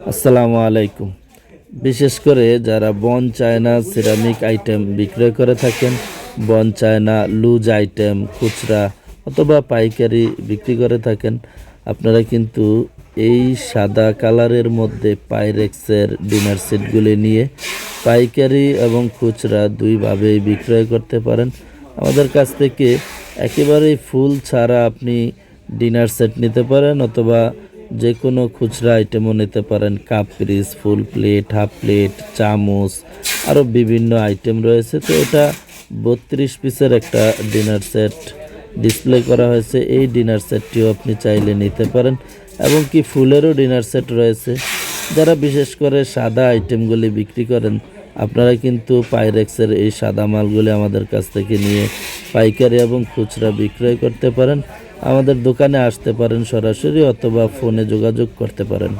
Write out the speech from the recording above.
আসসালামু আলাইকুম। বিশেষ করে যারা বন চায়না সিরামিক আইটেম বিক্রয় করে থাকেন, বন চায়না লুজ আইটেম খুচরা অথবা পাইকারি বিক্রি করে থাকেন, আপনারা কিন্তু এই সাদা কালারের মধ্যে পাইরেক্সের ডিনার সেটগুলি নিয়ে পাইকারি এবং খুচরা দুইভাবেই বিক্রয় করতে পারেন। আমাদের কাছ থেকে একেবারেই ফুল ছাড়া আপনি ডিনার সেট নিতে পারেন অথবা যে কোনো খুচরা আইটেমও নিতে পারেন। কাপ পিরিস ফুল প্লেট হাফ প্লেট চামচ আরও বিভিন্ন আইটেম রয়েছে। তো এটা বত্রিশ পিসের একটা ডিনার সেট ডিসপ্লে করা হয়েছে। এই ডিনার সেটটিও আপনি চাইলে নিতে পারেন এবং কি ফুলেরও ডিনার সেট রয়েছে। যারা বিশেষ করে সাদা আইটেমগুলি বিক্রি করেন, আপনারা কিন্তু পাইরেক্সের এই সাদা মালগুলি আমাদের কাছ থেকে নিয়ে পাইকারি এবং খুচরা বিক্রয় করতে পারেন। আমাদের দোকানে আসতে পারেন সরাসরি অথবা ফোনে যোগাযোগ করতে পারেন।